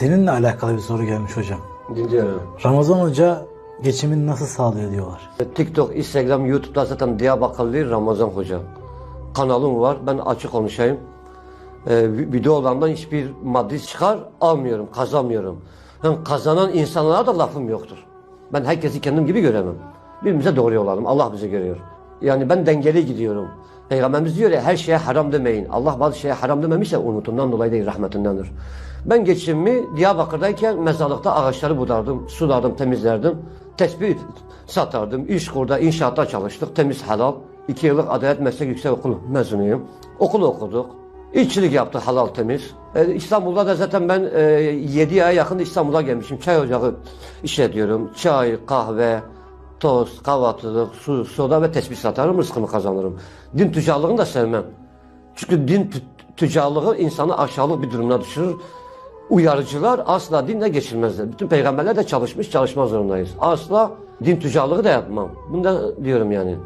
Seninle alakalı bir soru gelmiş hocam. Dinliyorum. Ramazan Hoca geçimini nasıl sağlıyor diyorlar. TikTok, Instagram, YouTube'da zaten Diyarbakırlı Ramazan Hoca. Kanalım var. Ben açık konuşayım. Ee, vi- videolarımdan hiçbir maddi çıkar almıyorum, kazanmıyorum. Yani kazanan insanlara da lafım yoktur. Ben herkesi kendim gibi göremem. Birbirimize doğru olalım. Allah bizi görüyor. Yani ben dengeli gidiyorum. Peygamberimiz diyor ya her şeye haram demeyin. Allah bazı şeye haram dememişse unutundan dolayı değil rahmetindendir. Ben geçimimi Diyarbakır'dayken mezarlıkta ağaçları budardım, sulardım, temizlerdim. Tesbih satardım. İş kurda, inşaatta çalıştık. Temiz halal. İki yıllık Adalet Meslek Yüksek Okulu mezunuyum. Okul okuduk. İşçilik yaptı halal temiz. Ee, İstanbul'da da zaten ben e, 7 aya yakın İstanbul'a gelmişim. Çay ocağı işletiyorum. Çay, kahve, tost, kahvaltılık, su, soda ve tesbih satarım. Rızkımı kazanırım. Din tüccarlığını da sevmem. Çünkü din tü- tüccarlığı insanı aşağılık bir durumuna düşürür. Uyarıcılar asla dinle geçilmezler. Bütün peygamberler de çalışmış çalışma zorundayız. Asla din tüccarlığı da yapmam. Bunu da diyorum yani.